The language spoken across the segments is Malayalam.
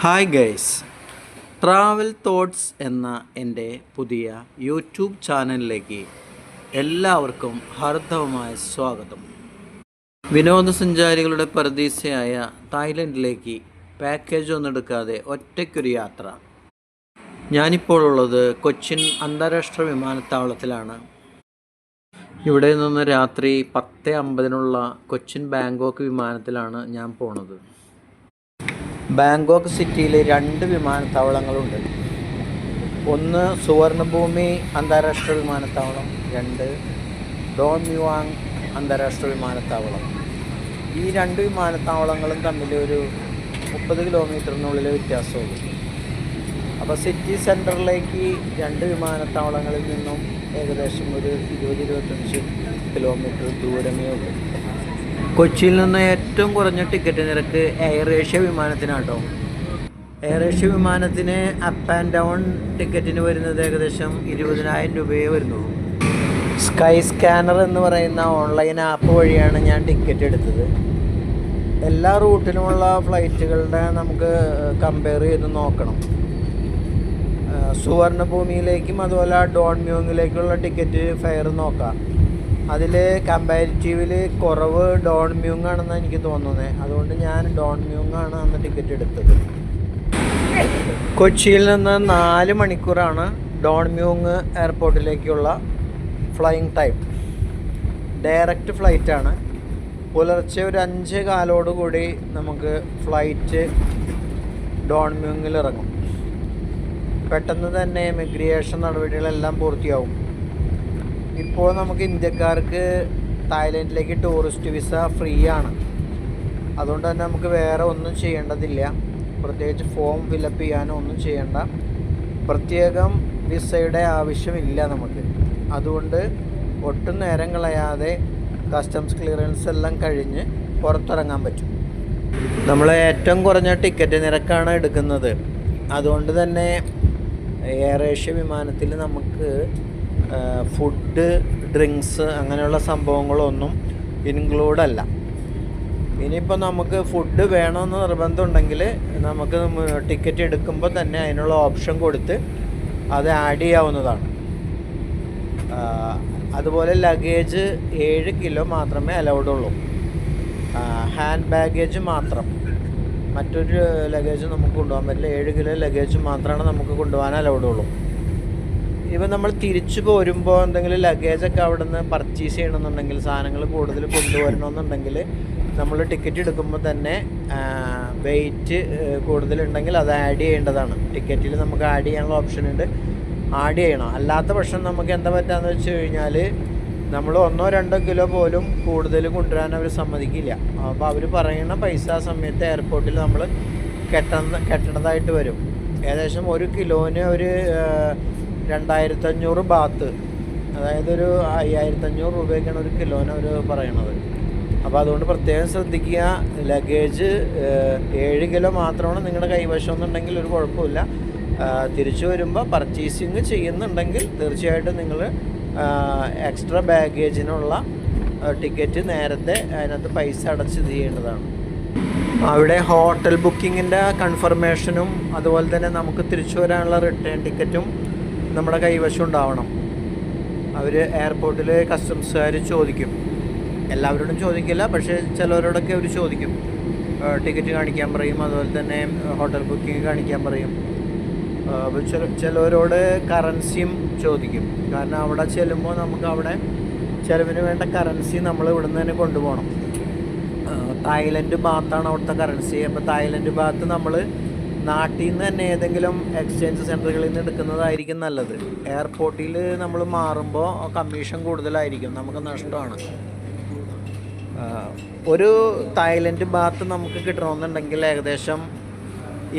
ഹായ് ഗൈസ് ട്രാവൽ തോട്ട്സ് എന്ന എന്റെ പുതിയ യൂട്യൂബ് ചാനലിലേക്ക് എല്ലാവർക്കും ഹാർദവമായ സ്വാഗതം. വിനോദസഞ്ചാരികളുടെ പ്രതീക്ഷയായ തായ്ലൻഡിലേക്ക് പാക്കേജ് ഒന്നും എടുക്കാതെ ഒറ്റയ്ക്കൊരു യാത്ര. ഞാനിപ്പോൾ ഉള്ളത് കൊച്ചിൻ അന്താരാഷ്ട്ര വിമാനത്താവളത്തിലാണ്. ഇവിടെ നിന്ന് രാത്രി പത്ത് അമ്പതിനുള്ള കൊച്ചിൻ ബാങ്കോക്ക് വിമാനത്തിലാണ് ഞാൻ പോണത്. ബാങ്കോക്ക് സിറ്റിയിൽ രണ്ട് വിമാനത്താവളങ്ങളുണ്ട്. ഒന്ന് സുവർണഭൂമി അന്താരാഷ്ട്ര വിമാനത്താവളം രണ്ട് ഡോൺ യുവാങ് അന്താരാഷ്ട്ര വിമാനത്താവളം. ഈ രണ്ട് വിമാനത്താവളങ്ങളും തമ്മിൽ ഒരു മുപ്പത് കിലോമീറ്ററിനുള്ളിൽ വ്യത്യാസമുള്ളൂ. അപ്പോൾ സിറ്റി സെന്ററിലേക്ക് രണ്ട് വിമാനത്താവളങ്ങളിൽ നിന്നും ഏകദേശം ഒരു ഇരുപത് ഇരുപത്തഞ്ച് കിലോമീറ്റർ ദൂരമേ ഉള്ളൂ. കൊച്ചിയിൽ നിന്ന് ഏറ്റവും കുറഞ്ഞ ടിക്കറ്റ് നിരക്ക് എയർ ഏഷ്യ വിമാനത്തിനാട്ടോ. എയർ ഏഷ്യ വിമാനത്തിന് അപ്പ് ആൻഡ് ഡൗൺ ടിക്കറ്റിന് വരുന്നത് ഏകദേശം ഇരുപതിനായിരം രൂപയേ വരുന്നുള്ളൂ. സ്കൈ സ്കാനർ എന്ന് പറയുന്ന ഓൺലൈൻ ആപ്പ് വഴിയാണ് ഞാൻ ടിക്കറ്റ് എടുത്തത്. എല്ലാ റൂട്ടിലുമുള്ള ഫ്ലൈറ്റുകളുടെ നമുക്ക് കമ്പയർ ചെയ്ത് നോക്കണം. സുവർണഭൂമിയിലേക്കും അതുപോലെ ഡോൺ ടിക്കറ്റ് ഫെയർ നോക്കാം. അതിൽ കമ്പാരിറ്റീവിൽ കുറവ് ഡോൺ മ്യൂങ് ആണെന്നാണ് എനിക്ക് തോന്നുന്നത് അതുകൊണ്ട് ഞാൻ ഡോൺ മ്യൂങ് ആണ് അന്ന് ടിക്കറ്റ് എടുത്തത്. കൊച്ചിയിൽ നിന്ന് നാല് മണിക്കൂറാണ് ഡോൺ മ്യൂങ് എയർപോർട്ടിലേക്കുള്ള ഫ്ലൈയിങ് ടൈം ഡയറക്റ്റ് ഫ്ലൈറ്റാണ് പുലർച്ചെ ഒരു അഞ്ച് കാലോടുകൂടി നമുക്ക് ഫ്ലൈറ്റ് ഡോൺ മ്യൂങ്ങിൽ ഇറങ്ങും പെട്ടെന്ന് തന്നെ ഇമിഗ്രേഷൻ നടപടികളെല്ലാം പൂർത്തിയാവും. ഇപ്പോൾ നമുക്ക് ഇന്ത്യക്കാർക്ക് തായ്ലൻഡിലേക്ക് ടൂറിസ്റ്റ് വിസ ഫ്രീ ആണ് അതുകൊണ്ട് തന്നെ നമുക്ക് വേറെ ഒന്നും ചെയ്യേണ്ടതില്ല. പ്രത്യേകിച്ച് ഫോം ഫില്ലപ്പ് ചെയ്യാനോ ഒന്നും ചെയ്യേണ്ട. പ്രത്യേകം വിസയുടെ ആവശ്യമില്ല നമുക്ക്. അതുകൊണ്ട് ഒട്ടും നേരം കളയാതെ കസ്റ്റംസ് ക്ലിയറൻസ് എല്ലാം കഴിഞ്ഞ് പുറത്തിറങ്ങാൻ പറ്റും. നമ്മൾ ഏറ്റവും കുറഞ്ഞ ടിക്കറ്റ് നിരക്കാണ് എടുക്കുന്നത്. അതുകൊണ്ട് തന്നെ എയർ ഏഷ്യ വിമാനത്തിൽ നമുക്ക് ഫുഡ് ഡ്രിങ്ക്സ് അങ്ങനെയുള്ള സംഭവങ്ങളൊന്നും ഇൻക്ലൂഡ് അല്ല. ഇനിയിപ്പോൾ നമുക്ക് ഫുഡ് വേണമെന്ന് നിർബന്ധമുണ്ടെങ്കിൽ നമുക്ക് ടിക്കറ്റ് എടുക്കുമ്പോൾ തന്നെ അതിനുള്ള ഓപ്ഷൻ കൊടുത്ത് അത് ആഡ് ചെയ്യാവുന്നതാണ്. അതുപോലെ ലഗേജ് ഏഴ് കിലോ മാത്രമേ അലൗഡ് ഉള്ളൂ. ഹാൻഡ് ബാഗേജ് മാത്രം. മറ്റൊരു ലഗേജ് നമുക്ക് കൊണ്ടുപോകാൻ പറ്റില്ല. ഏഴ് കിലോ ലഗേജ് മാത്രമാണ് നമുക്ക് കൊണ്ടുപോകാൻ അലൗഡ് ഉള്ളൂ. ഇപ്പം നമ്മൾ തിരിച്ചു പോരുമ്പോൾ എന്തെങ്കിലും ലഗേജൊക്കെ അവിടെ നിന്ന് പർച്ചേസ് ചെയ്യണമെന്നുണ്ടെങ്കിൽ സാധനങ്ങൾ കൂടുതൽ കൊണ്ടുവരണമെന്നുണ്ടെങ്കിൽ നമ്മൾ ടിക്കറ്റ് എടുക്കുമ്പോൾ തന്നെ വെയിറ്റ് കൂടുതലുണ്ടെങ്കിൽ അത് ആഡ് ചെയ്യേണ്ടതാണ്. ടിക്കറ്റിൽ നമുക്ക് ആഡ് ചെയ്യാനുള്ള ഓപ്ഷൻ ഉണ്ട്. ആഡ് ചെയ്യണം. അല്ലാത്ത പക്ഷം നമുക്ക് എന്താ പറ്റാന്ന് വെച്ച് കഴിഞ്ഞാൽ നമ്മൾ ഒന്നോ രണ്ടോ കിലോ പോലും കൂടുതൽ കൊണ്ടുവരാൻ അവർ സമ്മതിക്കില്ല. അപ്പോൾ അവർ പറയുന്ന പൈസ ആ സമയത്ത് എയർപോർട്ടിൽ നമ്മൾ കെട്ടുന്ന കെട്ടണതായിട്ട് വരും. ഏകദേശം ഒരു കിലോന് ഒരു രണ്ടായിരത്തഞ്ഞൂറ് ബാത്ത്. അതായത് ഒരു അയ്യായിരത്തഞ്ഞൂറ് രൂപയൊക്കെയാണ് ഒരു കിലോന അവർ പറയണത്. അപ്പോൾ അതുകൊണ്ട് പ്രത്യേകം ശ്രദ്ധിക്കുക. ലഗേജ് ഏഴ് കിലോ മാത്രമാണ് നിങ്ങളുടെ കൈവശം എന്നുണ്ടെങ്കിൽ ഒരു കുഴപ്പമില്ല. തിരിച്ചു വരുമ്പോൾ പർച്ചേസിങ് ചെയ്യുന്നുണ്ടെങ്കിൽ തീർച്ചയായിട്ടും നിങ്ങൾ എക്സ്ട്രാ ബാഗേജിനുള്ള ടിക്കറ്റ് നേരത്തെ അതിനകത്ത് പൈസ അടച്ച് ചെയ്യേണ്ടതാണ്. അവിടെ ഹോട്ടൽ ബുക്കിങ്ങിന്റെ കൺഫർമേഷനും അതുപോലെ തന്നെ നമുക്ക് തിരിച്ചു വരാനുള്ള റിട്ടേൺ ടിക്കറ്റും നമ്മുടെ കൈവശം ഉണ്ടാവണം. അവർ എയർപോർട്ടിൽ കസ്റ്റംസുകാർ ചോദിക്കും. എല്ലാവരോടും ചോദിക്കില്ല പക്ഷേ ചിലവരോടൊക്കെ അവർ ചോദിക്കും. ടിക്കറ്റ് കാണിക്കാൻ പറയും അതുപോലെ തന്നെ ഹോട്ടൽ ബുക്കിംഗ് കാണിക്കാൻ പറയും. ചിലവരോട് കറൻസിയും ചോദിക്കും. കാരണം അവിടെ ചെല്ലുമ്പോൾ നമുക്ക് അവിടെ ചിലവിന് വേണ്ട കറൻസി നമ്മൾ ഇവിടെ നിന്ന് തന്നെ കൊണ്ടുപോകണം. തായ്ലൻഡ് ബാത്താണ് അവിടുത്തെ കറൻസി അപ്പോൾ തായ്ലൻഡ് ബാത്ത് നമ്മൾ നാട്ടിൽ നിന്ന് തന്നെ ഏതെങ്കിലും എക്സ്ചേഞ്ച് സെന്ററുകളിൽ നിന്ന് എടുക്കുന്നതായിരിക്കും നല്ലത്. എയർപോർട്ടിൽ നമ്മൾ മാറുമ്പോൾ കമ്മീഷൻ കൂടുതലായിരിക്കും. നമുക്ക് നഷ്ടമാണ്. ഒരു തായ്ലൻഡ് ബാത്ത് നമുക്ക് കിട്ടണമെന്നുണ്ടെങ്കിൽ ഏകദേശം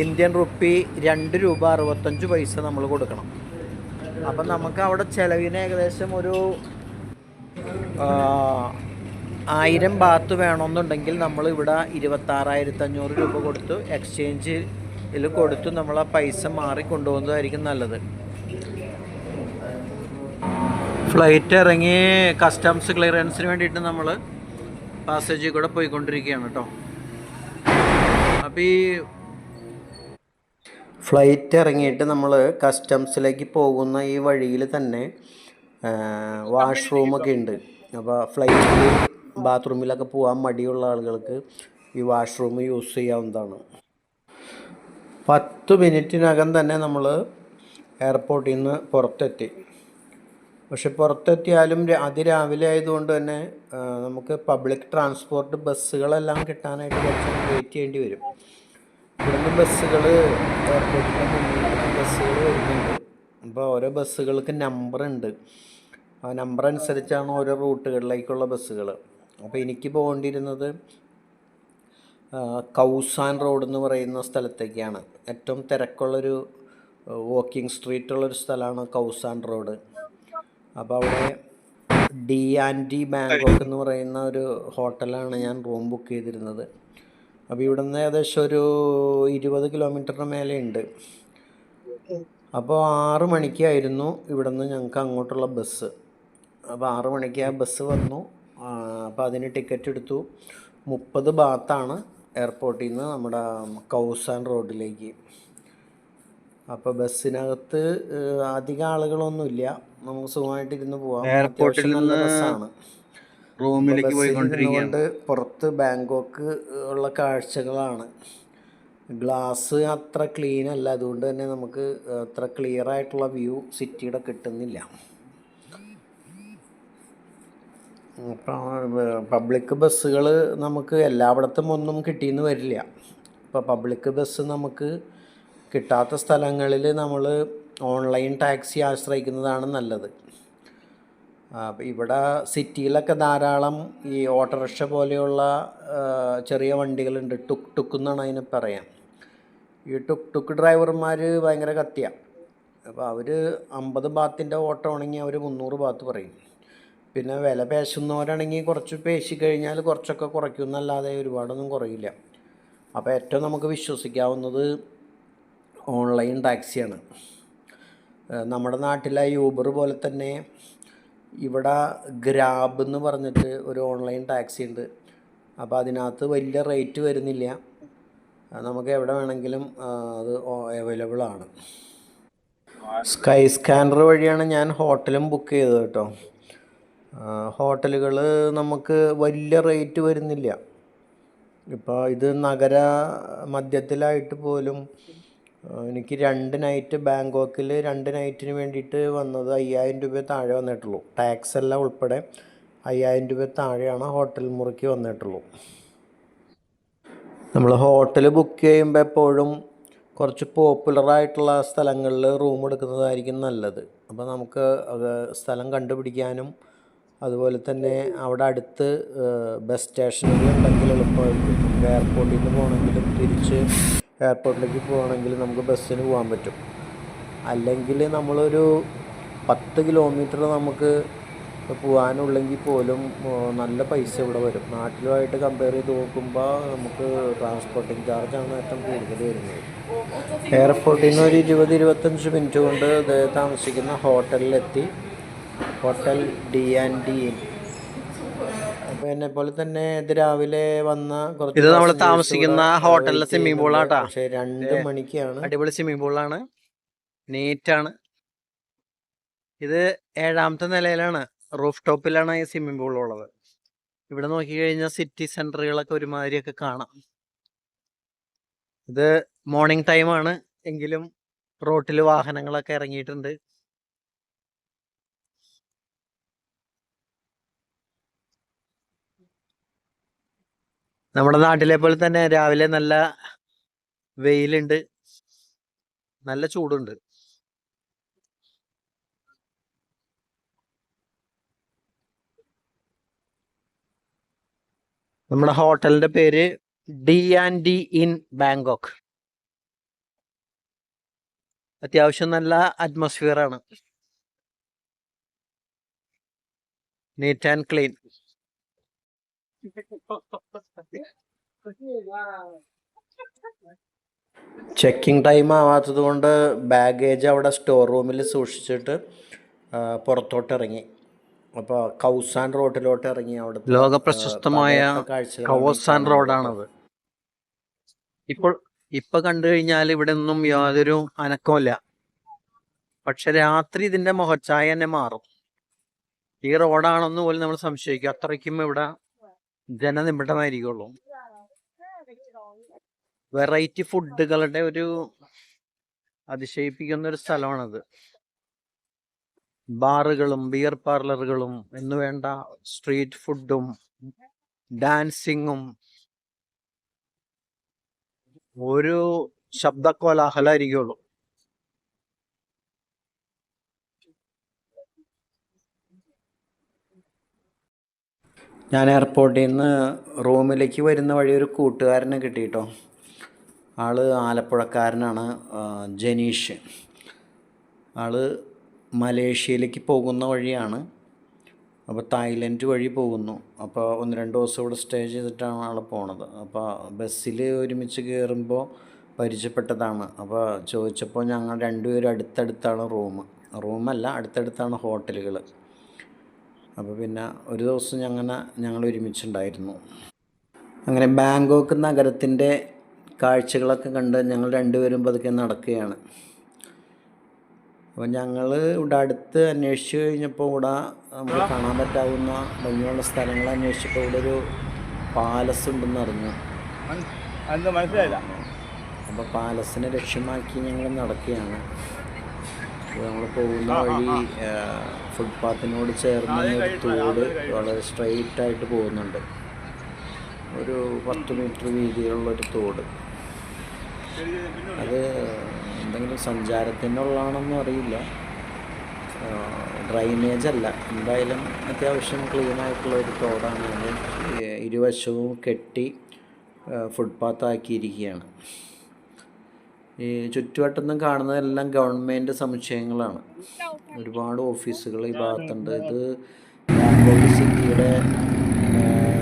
ഇന്ത്യൻ റുപ്പി രണ്ട് രൂപ അറുപത്തഞ്ച് പൈസ നമ്മൾ കൊടുക്കണം. അപ്പം നമുക്ക് അവിടെ ചിലവിന് ഏകദേശം ഒരു ആയിരം ബാത്ത് വേണമെന്നുണ്ടെങ്കിൽ നമ്മൾ ഇവിടെ ഇരുപത്താറായിരത്തി അഞ്ഞൂറ് രൂപ കൊടുത്ത് എക്സ്ചേഞ്ചിൽ കൊടുത്ത് നമ്മൾ ആ പൈസ മാറി കൊണ്ടുപോകുന്നതായിരിക്കും നല്ലത്. ഫ്ലൈറ്റ് ഇറങ്ങി കസ്റ്റംസ് ക്ലിയറൻസിന് വേണ്ടിയിട്ട് നമ്മൾ പാസേജിൽ കൂടെ പോയിക്കൊണ്ടിരിക്കുകയാണ് കേട്ടോ അപ്പോൾ ഈ ഫ്ലൈറ്റ് ഇറങ്ങിയിട്ട് നമ്മൾ കസ്റ്റംസിലേക്ക് പോകുന്ന ഈ വഴിയിൽ തന്നെ വാഷ്റൂമൊക്കെ ഉണ്ട്. അപ്പോൾ ഫ്ലൈറ്റിൽ ബാത്റൂമിലൊക്കെ പോകാൻ മടിയുള്ള ആളുകൾക്ക് ഈ വാഷ്റൂം യൂസ് ചെയ്യാവുന്നതാണ്. പത്ത് മിനിറ്റിനകം തന്നെ നമ്മൾ എയർപോർട്ടിൽ നിന്ന് പുറത്തെത്തി. പക്ഷെ പുറത്തെത്തിയാലും അതിരാവിലെ ആയതുകൊണ്ട് തന്നെ നമുക്ക് പബ്ലിക് ട്രാൻസ്പോർട്ട് ബസ്സുകളെല്ലാം കിട്ടാനായിട്ട് കുറച്ച് വെയിറ്റ് ചെയ്യേണ്ടി വരും. ഇവിടുന്ന് ബസ്സുകൾ എയർപോർട്ടിന്റെ മുന്നിൽ ബസ്സുകൾ വരുന്നുണ്ട്. അപ്പോൾ ഓരോ ബസ്സുകൾക്ക് നമ്പർ ഉണ്ട്. ആ നമ്പർ അനുസരിച്ചാണ് ഓരോ റൂട്ടുകളിലേക്കുള്ള ബസ്സുകൾ അപ്പോൾ എനിക്ക് പോകേണ്ടിയിരുന്നത് കൗസാൻ റോഡ് എന്ന് പറയുന്ന സ്ഥലത്തേക്കാണ്. ഏറ്റവും തിരക്കുള്ളൊരു വാക്കിംഗ് സ്ട്രീറ്റുള്ളൊരു സ്ഥലമാണ് കൗസാൻ റോഡ്. അപ്പോൾ അവിടെ ഡി ആൻഡ് ഡി ബാങ്കോക്ക് എന്ന് പറയുന്ന ഒരു ഹോട്ടലാണ് ഞാൻ റൂം ബുക്ക് ചെയ്തിരുന്നത്. അപ്പോൾ ഇവിടെ നിന്ന് ഏകദേശം ഒരു ഇരുപത് കിലോമീറ്ററിന് മേലെ ഉണ്ട് അപ്പോൾ ആറ് മണിക്കായിരുന്നു ഇവിടെ നിന്ന് ഞങ്ങൾക്ക് അങ്ങോട്ടുള്ള ബസ് അപ്പോൾ ആറ് മണിക്ക് ആ ബസ് വന്നു. അപ്പോൾ അതിന് ടിക്കറ്റ് എടുത്തു. മുപ്പത് ബാത്താണ്. എയർപോർട്ടിൽ നിന്ന് നമ്മുടെ കൗസാൻ റോഡിലേക്ക്. അപ്പോൾ ബസ്സിനകത്ത് അധികം ആളുകളൊന്നുമില്ല. നമുക്ക് സുഖമായിട്ട് ഇരുന്ന് പോവാം. എയർപോർട്ടിൽ നല്ല നിന്ന് ബസ്സാണ്. റൂമിലേക്ക് പോയിക്കൊണ്ടിരിക്കുകയാണ്. പുറത്ത് ബാങ്കോക്ക് ഉള്ള കാഴ്ചകളാണ്. ഗ്ലാസ് അത്ര ക്ലീൻ അല്ല അതുകൊണ്ട് തന്നെ നമുക്ക് അത്ര ക്ലിയർ ആയിട്ടുള്ള വ്യൂ സിറ്റിയുടെ കിട്ടുന്നില്ല ഇപ്പം പബ്ലിക് ബസ്സുകൾ നമുക്ക് എല്ലായിടത്തും ഒന്നും കിട്ടിയെന്ന് വരില്ല. ഇപ്പോൾ പബ്ലിക് ബസ് നമുക്ക് കിട്ടാത്ത സ്ഥലങ്ങളിൽ നമ്മൾ ഓൺലൈൻ ടാക്സി ആശ്രയിക്കുന്നതാണ് നല്ലത്. ഇവിടെ സിറ്റിയിലൊക്കെ ധാരാളം ഈ ഓട്ടോറിക്ഷ പോലെയുള്ള ചെറിയ വണ്ടികളുണ്ട്. ടുക്ക് ടുക്ക് എന്നാണ് അതിന് പറയാം. ഈ ടുക്ക് ടുക്ക് ഡ്രൈവർമാർ ഭയങ്കര കത്തിയാണ് അപ്പോൾ അവർ അമ്പത് ബാത്തിന്റെ ഓട്ടോ ആണെങ്കിൽ അവർ മുന്നൂറ് ബാത്ത് പറയും. പിന്നെ വില പേശുന്നവരാണെങ്കിൽ കുറച്ച് പേശി കഴിഞ്ഞാൽ കുറച്ചൊക്കെ കുറയ്ക്കും എന്നല്ലാതെ ഒരുപാടൊന്നും കുറയില്ല. അപ്പോൾ ഏറ്റവും നമുക്ക് വിശ്വസിക്കാവുന്നത് ഓൺലൈൻ ടാക്സിയാണ്. നമ്മുടെ നാട്ടിലെ യൂബർ പോലെ തന്നെ ഇവിടെ ഗ്രാബ് എന്ന് പറഞ്ഞിട്ട് ഒരു ഓൺലൈൻ ടാക്സി ഉണ്ട്. അപ്പോൾ അതിനകത്ത് വലിയ റേറ്റ് വരുന്നില്ല. നമുക്ക് എവിടെ വേണമെങ്കിലും അത് അവൈലബിൾ ആണ്. സ്കൈ സ്കാനർ വഴിയാണ് ഞാൻ ഹോട്ടലും ബുക്ക് ചെയ്തത് കേട്ടോ. ഹോട്ടലുകൾ നമുക്ക് വലിയ റേറ്റ് വരുന്നില്ല. ഇപ്പോൾ ഇത് നഗര മധ്യത്തിലായിട്ട് പോലും എനിക്ക് രണ്ട് നൈറ്റ് ബാങ്കോക്കിൽ രണ്ട് നൈറ്റിന് വേണ്ടിയിട്ട് വന്നത് അയ്യായിരം രൂപ താഴെ വന്നിട്ടുള്ളൂ. ടാക്സ് എല്ലാം ഉൾപ്പെടെ അയ്യായിരം രൂപ താഴെയാണ് ഹോട്ടൽ മുറിക്ക് വന്നിട്ടുള്ളൂ. നമ്മൾ ഹോട്ടൽ ബുക്ക് ചെയ്യുമ്പോൾ എപ്പോഴും കുറച്ച് പോപ്പുലറായിട്ടുള്ള സ്ഥലങ്ങളിൽ റൂം എടുക്കുന്നതായിരിക്കും നല്ലത്. അപ്പോൾ നമുക്ക് സ്ഥലം കണ്ടുപിടിക്കാനും അതുപോലെ തന്നെ അവിടെ അടുത്ത് ബസ് സ്റ്റേഷനിൽ ഉണ്ടെങ്കിൽ എളുപ്പമായിരിക്കും. എയർപോർട്ടിൽ നിന്ന് പോകണമെങ്കിലും തിരിച്ച് എയർപോർട്ടിലേക്ക് പോകണമെങ്കിൽ നമുക്ക് ബസ്സിന് പോകാൻ പറ്റും. അല്ലെങ്കിൽ നമ്മളൊരു പത്ത് കിലോമീറ്റർ നമുക്ക് പോകാനുള്ളെങ്കിൽ പോലും നല്ല പൈസ ഇവിടെ വരും. നാട്ടിലുമായിട്ട് കമ്പയർ ചെയ്ത് നോക്കുമ്പോൾ നമുക്ക് ട്രാൻസ്പോർട്ടിങ് ചാർജാണ് ഏറ്റവും കൂടുതൽ വരുന്നത്. എയർപോർട്ടിൽ നിന്ന് ഒരു ഇരുപത് ഇരുപത്തഞ്ച് മിനിറ്റ് കൊണ്ട് താമസിക്കുന്ന ഹോട്ടലിലെത്തി ഹോട്ടൽ ഡി ആൻഡ് ഡി. അപ്പൊ എന്നെ പോലെ തന്നെ ഇത് രാവിലെ വന്ന കുറച്ച് ഇത് നമ്മൾ താമസിക്കുന്ന ഹോട്ടലിലെ സ്വിമ്മിംഗ് പൂൾ. ആട്ടാ. പക്ഷെ രണ്ട് മണിക്കാണ്. അടിപൊളി സ്വിമ്മിംഗ് പൂളാണ് നീറ്റാണ് ഇത് ഏഴാമത്തെ നിലയിലാണ്. റൂഫ് ടോപ്പിലാണ് ഈ സ്വിമ്മിംഗ് പൂൾ ഉള്ളത്. ഇവിടെ നോക്കി കഴിഞ്ഞാൽ സിറ്റി സെന്ററുകളൊക്കെ ഒരുമാതിരിയൊക്കെ കാണാം. ഇത് മോർണിംഗ് ടൈമാണ് എങ്കിലും റോട്ടിൽ വാഹനങ്ങളൊക്കെ ഇറങ്ങിയിട്ടുണ്ട്. നമ്മുടെ നാട്ടിലെ പോലെ തന്നെ രാവിലെ നല്ല വെയിലുണ്ട്. നല്ല ചൂടുണ്ട്. നമ്മുടെ ഹോട്ടലിന്റെ പേര് D and D in Bangkok. അത്യാവശ്യം നല്ല അറ്റ്മോസ്ഫിയർ ആണ്. Neat and clean checking time ആവാത്തത് കൊണ്ട് ബാഗേജ് അവിടെ സ്റ്റോർ റൂമിൽ സൂക്ഷിച്ചിട്ട് പുറത്തോട്ട് ഇറങ്ങി. അപ്പോൾ കൗസാൻ റോഡിലോട്ട് ഇറങ്ങി അവിടെ ലോക പ്രശസ്തമായ കവോസാൻ റോഡാണത് ഇപ്പോൾ ഇപ്പൊ കണ്ടു കഴിഞ്ഞാൽ ഇവിടെ ഒന്നും യാതൊരു അനക്കമില്ല പക്ഷെ രാത്രി ഇതിന്റെ മുഖച്ഛായ തന്നെ മാറും. ഈ റോഡാണെന്ന് പോലും നമ്മൾ സംശയിക്കും. അത്രയ്ക്കും ഇവിടെ ജനനിബിഡമായിരിക്കുള്ളൂ. വെറൈറ്റി ഫുഡുകളുടെ ഒരു അതിശയിപ്പിക്കുന്ന ഒരു സ്ഥലമാണത്. ബാറുകളും ബിയർ പാർലറുകളും എന്ന് വേണ്ട സ്ട്രീറ്റ് ഫുഡും ഡാൻസിങ്ങും ഒരു ശബ്ദ കോലാഹലമായിരിക്കുള്ളൂ ഞാൻ എയർപോർട്ടിൽ നിന്ന് റൂമിലേക്ക് വരുന്ന വഴി ഒരു കൂട്ടുകാരനെ കിട്ടിയിട്ടോ. ആൾ ആലപ്പുഴക്കാരനാണ് ആ, ജനീഷ്. ആൾ മലേഷ്യയിലേക്ക് പോകുന്ന വഴിയാണ്. അപ്പോൾ തായ്ലൻഡ് വഴി പോകുന്നു. അപ്പോൾ ഒന്ന് രണ്ട് ദിവസം ഇവിടെ സ്റ്റേ ചെയ്തിട്ടാണ് ആൾ പോണത്. അപ്പോൾ ബസ്സിൽ ഒരുമിച്ച് കയറുമ്പോൾ പരിചയപ്പെട്ടതാണ്. അപ്പോൾ ചോദിച്ചപ്പോൾ ഞങ്ങൾ രണ്ടുപേരും അടുത്തടുത്താണ് റൂം. റൂമല്ല അടുത്തടുത്താണ് ഹോട്ടലുകൾ അപ്പോൾ പിന്നെ ഒരു ദിവസം ഞങ്ങനെ ഞങ്ങൾ ഒരുമിച്ചുണ്ടായിരുന്നു. അങ്ങനെ ബാങ്കോക്ക് നഗരത്തിന്റെ കാഴ്ചകളൊക്കെ കണ്ട് ഞങ്ങൾ രണ്ടുപേരും പതുക്കെ നടക്കുകയാണ്. അപ്പോൾ ഞങ്ങൾ ഇവിടെ അടുത്ത് അന്വേഷിച്ച് കഴിഞ്ഞപ്പോൾ ഇവിടെ നമുക്ക് കാണാൻ പറ്റാവുന്ന ഭംഗിയുള്ള സ്ഥലങ്ങൾ അന്വേഷിച്ചപ്പോൾ ഇവിടെ ഒരു പാലസ് ഉണ്ടെന്ന് അറിഞ്ഞു. മനസ്സിലായില്ല? അപ്പോൾ പാലസിനെ ലക്ഷ്യമാക്കി ഞങ്ങൾ നടക്കുകയാണ്. നമ്മൾ പോകുന്ന വഴി ഫുട്പാത്തിനോട് ചേർന്ന് ഒരു തോട് വളരെ സ്ട്രെയിറ്റ് ആയിട്ട് പോകുന്നുണ്ട്. ഒരു പത്ത് മീറ്റർ വീതിയിലുള്ള ഒരു തോട്. അത് എന്തെങ്കിലും സഞ്ചാരത്തിനുള്ളതാണെന്നും അറിയില്ല. ഡ്രൈനേജ് അല്ല. എന്തായാലും അത്യാവശ്യം ക്ലീൻ ആയിട്ടുള്ള ഒരു തോടാണ്. ഇരുവശവും കെട്ടി ഫുട്പാത്ത് ഈ ചുറ്റുവട്ടം കാണുന്നതെല്ലാം ഗവൺമെന്റ് സമുച്ചയങ്ങളാണ്. ഒരുപാട് ഓഫീസുകൾ ഈ ഭാഗത്തുണ്ട്. ഇത് സിറ്റിയുടെ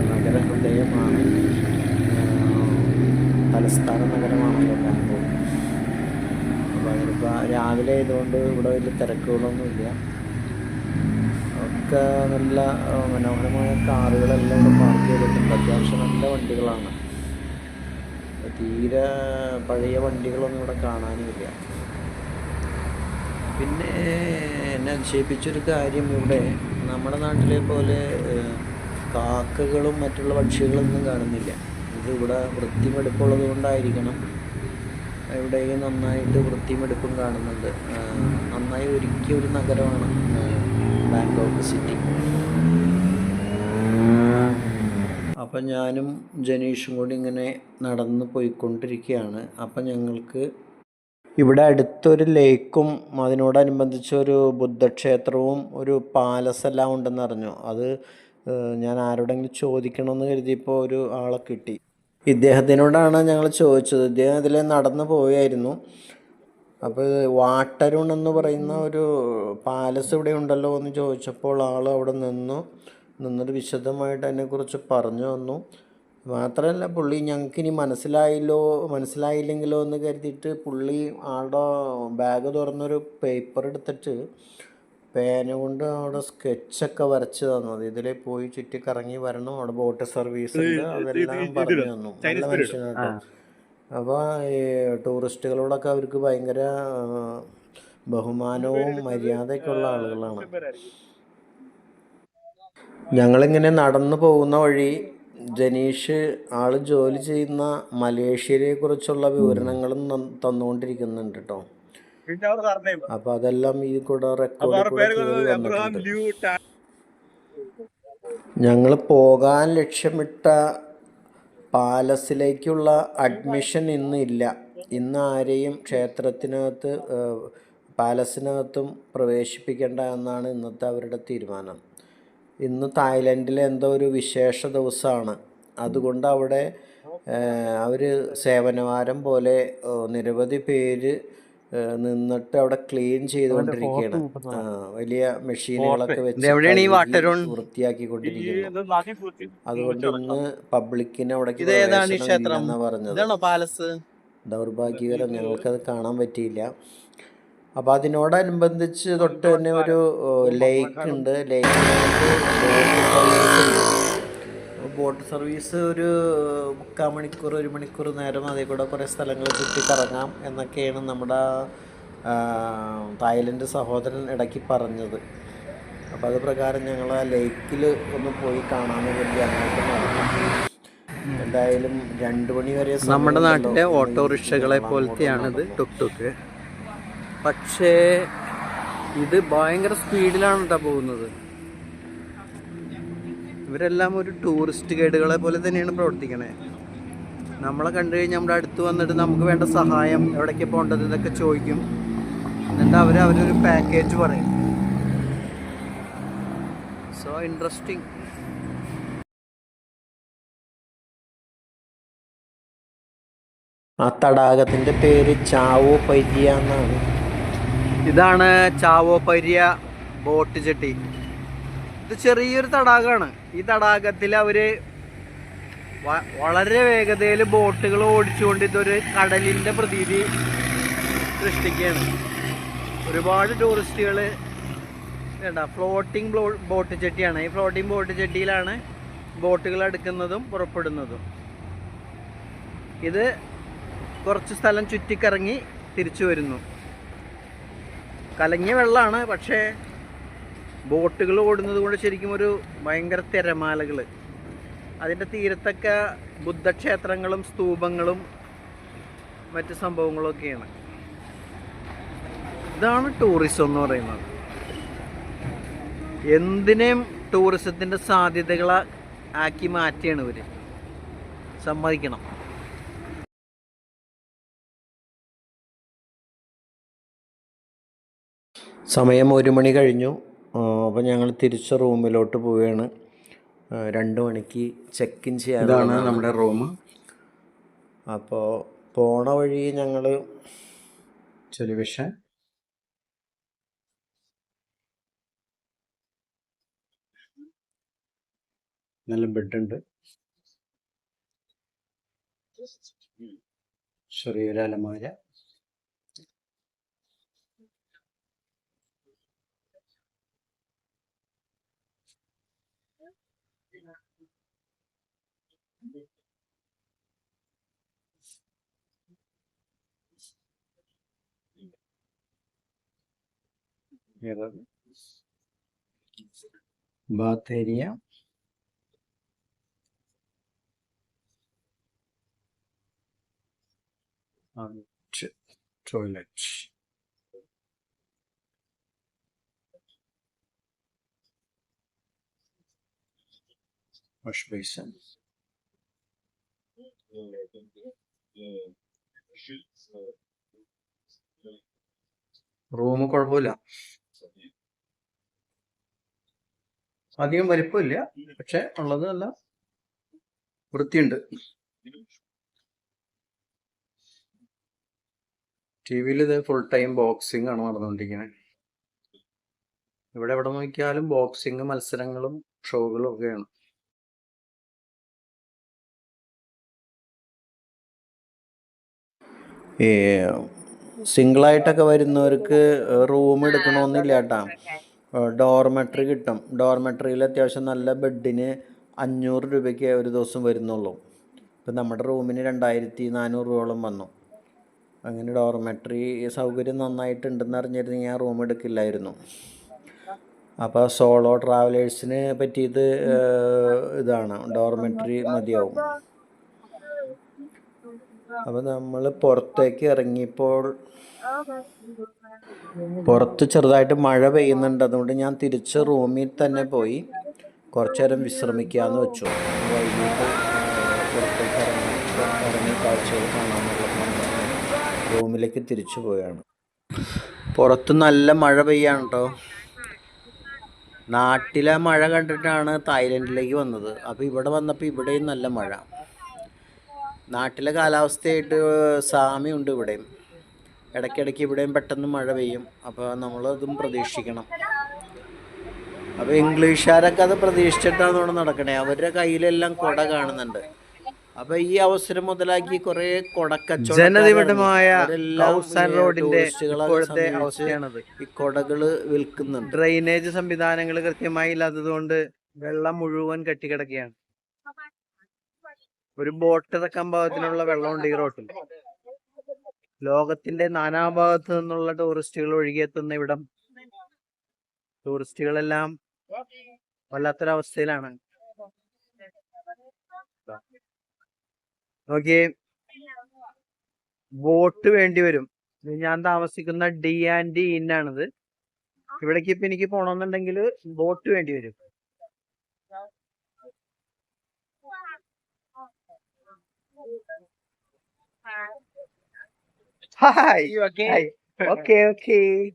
നഗരഹൃദയമാണ്. ഹൃദയമാണ് തലസ്ഥാന നഗരമാണല്ലോ ബാംഗ്ലൂർ. അപ്പോൾ അതിനിപ്പോൾ രാവിലെ ആയതുകൊണ്ട് ഇവിടെ വലിയ തിരക്കുകളൊന്നുമില്ല. ഒക്കെ നല്ല മനോഹരമായ കാറുകളെല്ലാം ഇവിടെ പാർക്ക് ചെയ്തിട്ടുണ്ട്. അത്യാവശ്യം നല്ല വണ്ടികളാണ്. തീരെ പഴയ വണ്ടികളൊന്നും ഇവിടെ കാണാനുമില്ല പിന്നെ എന്നെ അതിശയിപ്പിച്ചൊരു കാര്യം ഇവിടെ നമ്മുടെ നാട്ടിലെ പോലെ കാക്കകളും മറ്റുള്ള പക്ഷികളൊന്നും കാണുന്നില്ല. ഇത് ഇവിടെ വൃത്തിമെടുപ്പുള്ളത് കൊണ്ടായിരിക്കണം. ഇവിടെയും നന്നായിട്ട് വൃത്തിമെടുപ്പും കാണുന്നുണ്ട്. നന്നായി ഒരുക്കിയ ഒരു നഗരമാണ് ബാങ്കോക്ക് സിറ്റി. അപ്പം ഞാനും ജനീഷും കൂടി ഇങ്ങനെ നടന്ന് പോയിക്കൊണ്ടിരിക്കുകയാണ്. അപ്പം ഞങ്ങൾക്ക് ഇവിടെ അടുത്തൊരു ലേക്കും അതിനോടനുബന്ധിച്ച് ഒരു ബുദ്ധക്ഷേത്രവും ഒരു പാലസ് എല്ലാം ഉണ്ടെന്ന് അറിഞ്ഞു. അത് ഞാൻ ആരോടെങ്കിലും ചോദിക്കണമെന്ന് കരുതിയപ്പോൾ ഒരു ആളെ കിട്ടി. ഇദ്ദേഹത്തിനോടാണ് ഞങ്ങൾ ചോദിച്ചത്. ഇദ്ദേഹം ഇതിൽ നടന്നു പോയായിരുന്നു. അപ്പോൾ വാട്ടരുൺ എന്ന് പറയുന്ന ഒരു പാലസ് ഇവിടെ ഉണ്ടല്ലോ എന്ന് ചോദിച്ചപ്പോൾ ആൾ അവിടെ നിന്നു. നിന്നിട്ട് വിശദമായിട്ട് അതിനെക്കുറിച്ച് പറഞ്ഞു തന്നു. മാത്രമല്ല പുള്ളി ഞങ്ങൾക്ക് ഇനി മനസ്സിലായില്ലോ മനസ്സിലായില്ലെങ്കിലോ എന്ന് കരുതിയിട്ട് പുള്ളി ആളുടെ ബാഗ് തുറന്നൊരു പേപ്പർ എടുത്തിട്ട് പേന കൊണ്ട് അവിടെ സ്കെച്ചൊക്കെ വരച്ച് തന്നത് ഇതിലെ പോയി ചുറ്റി കറങ്ങി വരണം. അവിടെ ബോട്ട് സർവീസ് ഉണ്ട്. അതെല്ലാം പറഞ്ഞു തന്നു. നല്ല മനുഷ്യനാട്ടോ അപ്പോൾ ഈ ടൂറിസ്റ്റുകളോടൊക്കെ അവർക്ക് ഭയങ്കര ബഹുമാനവും മര്യാദയൊക്കെ ഉള്ള ആളുകളാണ്. ഞങ്ങളിങ്ങനെ നടന്നു പോകുന്ന വഴി ജനീഷ് ആൾ ജോലി ചെയ്യുന്ന മലേഷ്യയെ കുറിച്ചുള്ള വിവരണങ്ങളും തന്നുകൊണ്ടിരിക്കുന്നുണ്ട് കേട്ടോ അപ്പൊ അതെല്ലാം ഈ കൂടെ റെക്കോർഡ് ഞങ്ങൾ പോകാൻ ലക്ഷ്യമിട്ട പാലസിലേക്കുള്ള അഡ്മിഷൻ ഇന്ന് ഇല്ല. ഇന്ന് ആരെയും ക്ഷേത്രത്തിനകത്ത് പാലസിനകത്തും പ്രവേശിപ്പിക്കേണ്ട എന്നാണ് ഇന്നത്തെ അവരുടെ തീരുമാനം. ഇന്ന് തായ്ലൻഡിലെ എന്തോ ഒരു വിശേഷ ദിവസമാണ്. അതുകൊണ്ട് അവിടെ അവർ സേവനവാരം പോലെ നിരവധി പേര് നിന്നിട്ട് അവിടെ ക്ലീൻ ചെയ്തുകൊണ്ടിരിക്കുകയാണ്. വലിയ മെഷീനുകളൊക്കെ വെച്ച്? വൃത്തിയാക്കിക്കൊണ്ടിരിക്കുന്നു. അതുകൊണ്ട് ഇന്ന് പബ്ലിക്കിന് അവിടെ ഇത് ഏതാണ് ഈ ക്ഷേത്രം? എന്നാ പറഞ്ഞത് ദൗർഭാഗ്യകരം ഞങ്ങൾക്കത് കാണാൻ പറ്റിയില്ല. അപ്പോൾ അതിനോടനുബന്ധിച്ച് തൊട്ട് തന്നെ ഒരു ലേക്ക് ഉണ്ട്. ലേക്കിനകത്ത് ബോട്ട് സർവീസ് ഒരു മുക്കാൽ മണിക്കൂർ ഒരു മണിക്കൂർ നേരം അതിൽ കൂടെ കുറേ സ്ഥലങ്ങൾ ചുറ്റി കറങ്ങാം എന്നൊക്കെയാണ് നമ്മുടെ തായ്ലൻഡ് സഹോദരൻ ഇടയ്ക്ക് പറഞ്ഞത്. അപ്പോൾ അത് പ്രകാരം ഞങ്ങൾ ആ ലേക്കിൽ ഒന്ന് പോയി കാണാമെന്ന് കരുതി അങ്ങോട്ട് എന്തായാലും രണ്ട് മണി വരെ നമ്മുടെ നാട്ടിലെ ഓട്ടോറിക്ഷകളെ പോലത്തെയാണിത് ടുക്ക് ടുക്. ടുക്ക് പക്ഷേ ഇത് ഭയങ്കര സ്പീഡിലാണ് കേട്ടോ പോകുന്നത്. ഇവരെല്ലാം ഒരു ടൂറിസ്റ്റ് ഗൈഡുകളെ പോലെ തന്നെയാണ് പ്രവർത്തിക്കണേ. നമ്മളെ കണ്ടു കഴിഞ്ഞാൽ നമ്മുടെ അടുത്ത് വന്നിട്ട് നമുക്ക് വേണ്ട സഹായം എവിടേക്ക് പോകേണ്ടത് എന്നൊക്കെ ചോദിക്കും. എന്നിട്ട് അവർ അവരൊരു പാക്കേജ് പറയും. സോ ഇൻട്രസ്റ്റിംഗ് ആ തടാകത്തിന്റെ പേര് ചാവോ പൈരിയ എന്നാണ്. ഇതാണ് ചാവോ പൈരിയ ബോട്ട് ചെട്ടി ഇത് ചെറിയൊരു തടാകമാണ്. ഈ തടാകത്തിൽ അവർ വളരെ വേഗതയിൽ ബോട്ടുകൾ ഓടിച്ചുകൊണ്ട് ഇതൊരു കടലിന്റെ പ്രതീതി സൃഷ്ടിക്കുകയാണ്. ഒരുപാട് ടൂറിസ്റ്റുകൾ വേണ്ട ഫ്ലോട്ടിംഗ് ബോട്ട് ചെട്ടിയാണ് ഈ ഫ്ലോട്ടിംഗ് ബോട്ട് ചെട്ടിയിലാണ് ബോട്ടുകൾ എടുക്കുന്നതും പുറപ്പെടുന്നതും. ഇത് കുറച്ച് സ്ഥലം ചുറ്റിക്കറങ്ങി തിരിച്ചു വരുന്നു. കലങ്ങിയ വെള്ളമാണ് പക്ഷേ ബോട്ടുകൾ ഓടുന്നത് കൊണ്ട് ശരിക്കും ഒരു ഭയങ്കര തിരമാലകൾ അതിന്റെ തീരത്തൊക്കെ ബുദ്ധക്ഷേത്രങ്ങളും സ്തൂപങ്ങളും മറ്റ് സംഭവങ്ങളൊക്കെയാണ്. ഇതാണ് ടൂറിസം എന്ന് പറയുന്നത്. എന്തിനേയും ടൂറിസത്തിന്റെ സാധ്യതകളെ ആക്കി മാറ്റിയാണ് ഇവർ സമ്മതിക്കണം. സമയം ഒരു മണി കഴിഞ്ഞു. അപ്പോൾ ഞങ്ങൾ തിരിച്ച് റൂമിലോട്ട് പോവുകയാണ് രണ്ട് മണിക്ക് ചെക്ക് ഇൻ ചെയ്യാനാണ് നമ്മുടെ റൂം. അപ്പോൾ പോണ വഴി ഞങ്ങൾ ടെലിവിഷൻ നല്ല ബെഡുണ്ട്. ചെറിയൊരു അലമാര. Bath area and toilet. Wash basin. Room കുഴപ്പമില്ല അധികം വലിപ്പമില്ല പക്ഷെ ഉള്ളത് നല്ല വൃത്തിയുണ്ട്. ടി വിയിൽ ഇത് ഫുൾ ടൈം ബോക്സിംഗ് ആണ് നടന്നുകൊണ്ടിരിക്കുന്നത്. ഇവിടെ എവിടെ നോക്കിയാലും ബോക്സിംഗ് മത്സരങ്ങളും ഷോകളും ഒക്കെയാണ്. ഈ സിംഗിളായിട്ടൊക്കെ വരുന്നവർക്ക് റൂം എടുക്കണമെന്നില്ല കേട്ടാ. ഡോർമെട്രി കിട്ടും. ഡോർമെട്രിയിൽ അത്യാവശ്യം നല്ല ബെഡിന് അഞ്ഞൂറ് രൂപയ്ക്ക് ഒരു ദിവസം വരുന്നുള്ളൂ. ഇപ്പം നമ്മുടെ റൂമിന് രണ്ടായിരത്തി നാനൂറ് രൂപയോളം വന്നു. അങ്ങനെ ഡോർമെട്രി സൗകര്യം നന്നായിട്ടുണ്ടെന്ന് അറിഞ്ഞിരുന്നെങ്കിൽ ഞാൻ റൂം എടുക്കില്ലായിരുന്നു. അപ്പോൾ സോളോ ട്രാവലേഴ്സിന് പറ്റിയത് ഇതാണ്. ഡോർമെട്രി മതിയാവും. അപ്പോൾ നമ്മൾ പുറത്തേക്ക് ഇറങ്ങിയപ്പോൾ പുറത്ത് ചെറുതായിട്ട് മഴ പെയ്യുന്നുണ്ട്. അതുകൊണ്ട് ഞാൻ തിരിച്ച് റൂമിൽ തന്നെ പോയി കുറച്ചു നേരം വിശ്രമിക്കാമെന്ന് വെച്ചു. റൂമിലേക്ക് തിരിച്ചു പോവുകയാണ് പുറത്ത് നല്ല മഴ പെയ്യാണ് കേട്ടോ നാട്ടിലെ മഴ കണ്ടിട്ടാണ് തായ്ലൻഡിലേക്ക് വന്നത്. അപ്പോൾ ഇവിടെ വന്നപ്പോൾ ഇവിടെയും നല്ല മഴ. നാട്ടിലെ കാലാവസ്ഥയായിട്ട് സാമ്യമുണ്ട് ഇവിടെയും. ഇടയ്ക്കിടയ്ക്ക് ഇവിടെയും പെട്ടെന്ന് മഴ പെയ്യും. അപ്പോൾ നമ്മളതും പ്രതീക്ഷിക്കണം. അപ്പോൾ ഇംഗ്ലീഷുകാരൊക്കെ അത് പ്രതീക്ഷിച്ചിട്ടാണ് ഇവിടെ നടക്കണേ. അവരുടെ കയ്യിലെല്ലാം കൊട കാണുന്നുണ്ട്. അപ്പൊ ഈ അവസരം മുതലാക്കി കുറെ. ജനനിബിഡമായ റോഡിന്റെ ഇപ്പോഴത്തെ അവസ്ഥയാണത്. ഈ കൊടകൾ വിൽക്കുന്നുണ്ട്. ഡ്രെയിനേജ് സംവിധാനങ്ങൾ കൃത്യമായി ഇല്ലാത്തത് കൊണ്ട് വെള്ളം മുഴുവൻ കെട്ടിക്കിടക്കുകയാണ്. ഒരു ബോട്ട് ഇറക്കാൻ പാകത്തിനുള്ള വെള്ളമുണ്ട് ഈ റോട്ടിൽ ലോകത്തിന്റെ നാനാഭാഗത്തു നിന്നുള്ള ടൂറിസ്റ്റുകൾ ഒഴുകിയെത്തുന്ന ഇവിടം. ടൂറിസ്റ്റുകളെല്ലാം വല്ലാത്തൊരവസ്ഥയിലാണ്. നോക്കിയേ ബോട്ട് വേണ്ടി വരും. ഞാൻ താമസിക്കുന്ന ഡി ആൻഡ് ഡി ഇൻ ആണിത്. ഇവിടേക്ക് ഇപ്പൊ എനിക്ക് പോണമെന്നുണ്ടെങ്കിൽ ബോട്ട് വേണ്ടി വരും. Hi Hi. Okay, okay.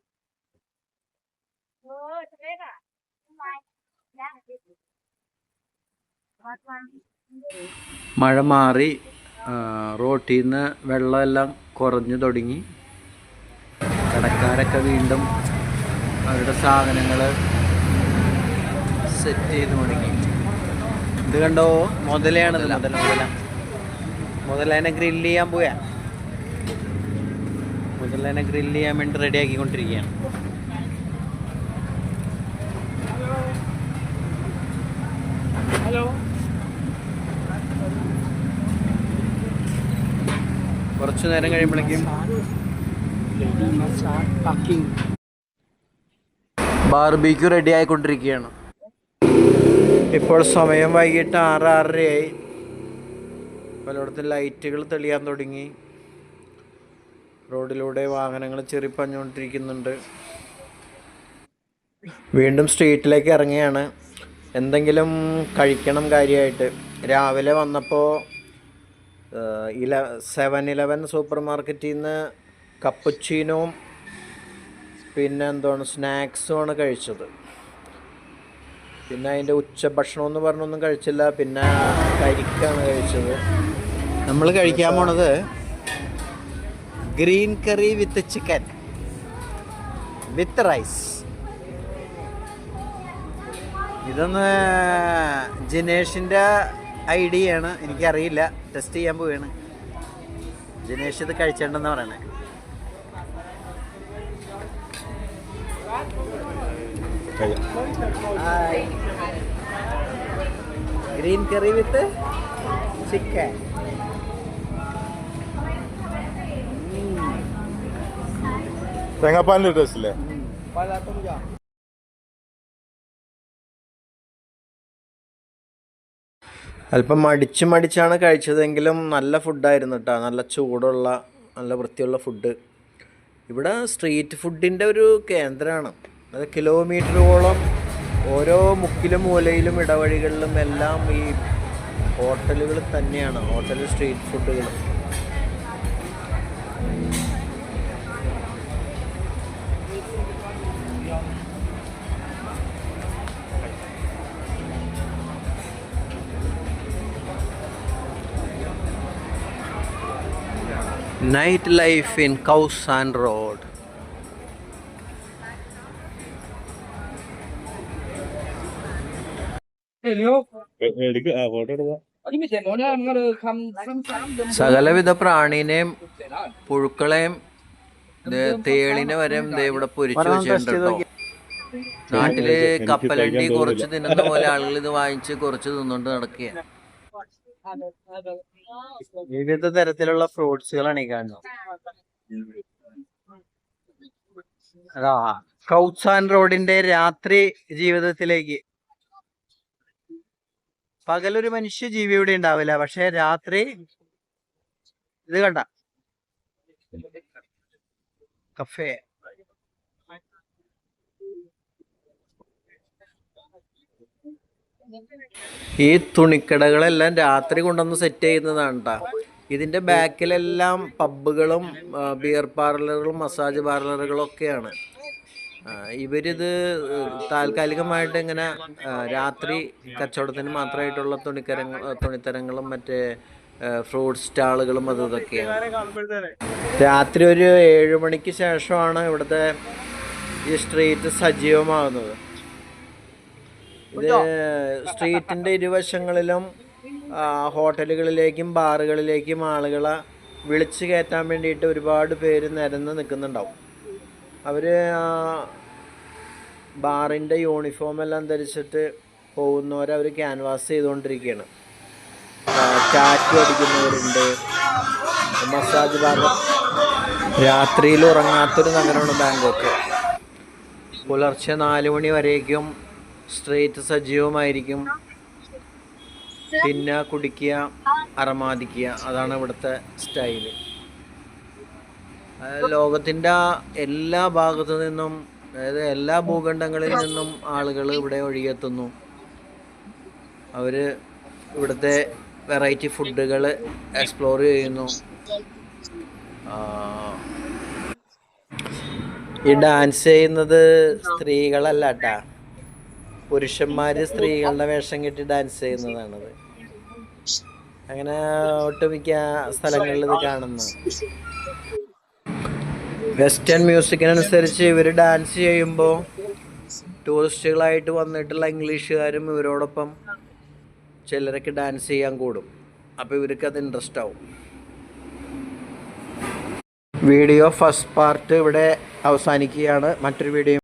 മഴ മാറി റോട്ടിൽ നിന്ന് വെള്ളമെല്ലാം കുറഞ്ഞു തുടങ്ങി. കടക്കാരൊക്കെ വീണ്ടും അവരുടെ സാധനങ്ങൾ സെറ്റ് ചെയ്ത് തുടങ്ങി. ഇത് കണ്ടോ? മുതലയാണിത് മുതല മുതല. മുതലേനെ ഗ്രില്ല് ചെയ്യാൻ പോയാ. മുതലേനെ ഗ്രില്ല് ചെയ്യാൻ വേണ്ടി റെഡി ആക്കിക്കൊണ്ടിരിക്കുകയാണ്. കുറച്ചു നേരം കഴിയുമ്പോഴേക്കും ബാർബിക്യൂ റെഡി ആയിക്കൊണ്ടിരിക്കുകയാണ്. ഇപ്പോൾ സമയം വൈകിട്ട് ആറ് ആറരയായി. പലയിടത്തും ലൈറ്റുകൾ തെളിയാൻ തുടങ്ങി. റോഡിലൂടെ വാഹനങ്ങൾ ചെറിപ്പഞ്ഞുകൊണ്ടിരിക്കുന്നുണ്ട്. വീണ്ടും സ്ട്രീറ്റിലേക്ക് ഇറങ്ങിയാണ്. എന്തെങ്കിലും കഴിക്കണം കാര്യമായിട്ട്. രാവിലെ വന്നപ്പോൾ ഇല സെവൻ ഇലവൻ സൂപ്പർ മാർക്കറ്റിൽ നിന്ന് കപ്പുച്ചീനോവും പിന്നെ എന്താണ് സ്നാക്സുമാണ് കഴിച്ചത്. പിന്നെ അതിന്റെ ഉച്ചഭക്ഷണം എന്ന് പറഞ്ഞൊന്നും കഴിച്ചില്ല. പിന്നെ കരിക്കാണ് കഴിച്ചത്. നമ്മൾ കഴിക്കാൻ പോണത് green curry with chicken with rice ഇതൊന്ന് ജിനേഷിന്റെ ഐഡിയ ആണ് എനിക്കറിയില്ല. ടെസ്റ്റ് ചെയ്യാൻ പോവുകയാണ് ജിനേഷ് ഇത് കഴിച്ചിട്ടുണ്ടെന്ന് പറയണേ. ഗ്രീൻ കറി വിത്ത് ചിക്കൻ തേങ്ങാപ്പാലിന്റെ ടേസ്റ്റ് അല്ലേ അല്പം മടിച്ച് മടിച്ചാണ് കഴിച്ചതെങ്കിലും നല്ല ഫുഡായിരുന്നു കേട്ടോ നല്ല ചൂടുള്ള നല്ല വൃത്തിയുള്ള ഫുഡ് ഇവിടെ സ്ട്രീറ്റ് ഫുഡിന്റെ ഒരു കേന്ദ്രമാണ്. അത് കിലോമീറ്ററോളം ഓരോ മുക്കിലും മൂലയിലും ഇടവഴികളിലും എല്ലാം ഈ ഹോട്ടലുകൾ തന്നെയാണ്. ഹോട്ടൽ സ്ട്രീറ്റ് ഫുഡുകൾ night life in Khao San road എടുക്ക ഫോട്ടോ എടുക്കാം. സകലവിധ പ്രാണീനെയും പുഴുക്കളെയും തേളിനെ വരെ ദേ ഇവിടെ പൊരിച്ചു വെച്ചിട്ടുണ്ട് നാട്ടിൽ കപ്പലണ്ടി കുറച്ച് തിന്നുന്ന പോലെ ആളുകൾ ഇത് വാങ്ങിച്ച് കുറച്ച് തിന്നുകൊണ്ട് നടക്കുക വിവിധ തരത്തിലുള്ള ഫ്രൂട്ട്സുകളാണ് ഈ കാണുന്നത്. അതാ കൗസാൻ റോഡിന്റെ രാത്രി ജീവിതത്തിലേക്ക്. പകലൊരു മനുഷ്യ ജീവി ഇവിടെ ഉണ്ടാവില്ല പക്ഷെ രാത്രി ഇത് കണ്ട. കഫേ. ഈ തുണിക്കടകളെല്ലാം രാത്രി കൊണ്ടുവന്ന് സെറ്റ് ചെയ്യുന്നതാണ് കേട്ടോ ഇതിന്റെ ബാക്കിലെല്ലാം പബ്ബുകളും ബിയർ പാർലറുകളും മസാജ് പാർലറുകളും ഒക്കെയാണ്. ഇവരിത് താൽക്കാലികമായിട്ട് ഇങ്ങനെ രാത്രി കച്ചവടത്തിന് മാത്രമായിട്ടുള്ള തുണിക്കരങ്ങൾ തുണിത്തരങ്ങളും മറ്റേ ഫ്രൂട്ട് സ്റ്റാളുകളും അത് ഇതൊക്കെയാണ്. രാത്രി ഒരു ഏഴ് മണിക്ക് ശേഷമാണ് ഇവിടുത്തെ ഈ സ്ട്രീറ്റ് സജീവമാകുന്നത്. ഇത് സ്ട്രീറ്റിന്റെ ഇരുവശങ്ങളിലും ഹോട്ടലുകളിലേക്കും ബാറുകളിലേക്കും ആളുകളെ വിളിച്ചു കയറ്റാൻ വേണ്ടിയിട്ട് ഒരുപാട് പേര് നിരന്ന് നിൽക്കുന്നുണ്ടാവും. അവർ ബാറിന്റെ യൂണിഫോം എല്ലാം ധരിച്ചിട്ട് പോകുന്നവരെ അവർ ക്യാൻവാസ് ചെയ്തുകൊണ്ടിരിക്കുകയാണ്. ടാറ്റു അടിക്കുന്നവരുണ്ട്. മസാജ് ബാർ രാത്രിയിൽ ഉറങ്ങാത്തൊരു നഗരമാണ് ബാങ്കോക്ക്. പുലർച്ചെ നാല് മണി വരേക്കും സ്ട്രീറ്റ് സജീവമായിരിക്കും. പിന്നെ കുടിക്കുക അറമാദിക്കുക അതാണ് ഇവിടുത്തെ സ്റ്റൈൽ. ലോകത്തിന്റെ എല്ലാ ഭാഗത്തു നിന്നും അതായത് എല്ലാ ഭൂഖണ്ഡങ്ങളിൽ നിന്നും ആളുകൾ ഇവിടെ ഒഴുകിയെത്തുന്നു. അവർ ഇവിടുത്തെ വെറൈറ്റി ഫുഡുകൾ എക്സ്പ്ലോർ ചെയ്യുന്നു. ഈ ഡാൻസ് ചെയ്യുന്നത് സ്ത്രീകളല്ല കേട്ടാ പുരുഷന്മാര് സ്ത്രീകളുടെ വേഷം കെട്ടി ഡാൻസ് ചെയ്യുന്നതാണത്. അങ്ങനെ ഒട്ടുമിക്ക സ്ഥലങ്ങളിൽ ഇത് കാണുന്നു. വെസ്റ്റേൺ മ്യൂസിക്കിനനുസരിച്ച് ഇവർ ഡാൻസ് ചെയ്യുമ്പോൾ ടൂറിസ്റ്റുകളായിട്ട് വന്നിട്ടുള്ള ഇംഗ്ലീഷുകാരും ഇവരോടൊപ്പം ചിലരൊക്കെ ഡാൻസ് ചെയ്യാൻ കൂടും. അപ്പോൾ ഇവർക്ക് അത് ഇൻട്രസ്റ്റ് ആവും. വീഡിയോ ഫസ്റ്റ് പാർട്ട് ഇവിടെ അവസാനിക്കുകയാണ്. മറ്റൊരു വീഡിയോ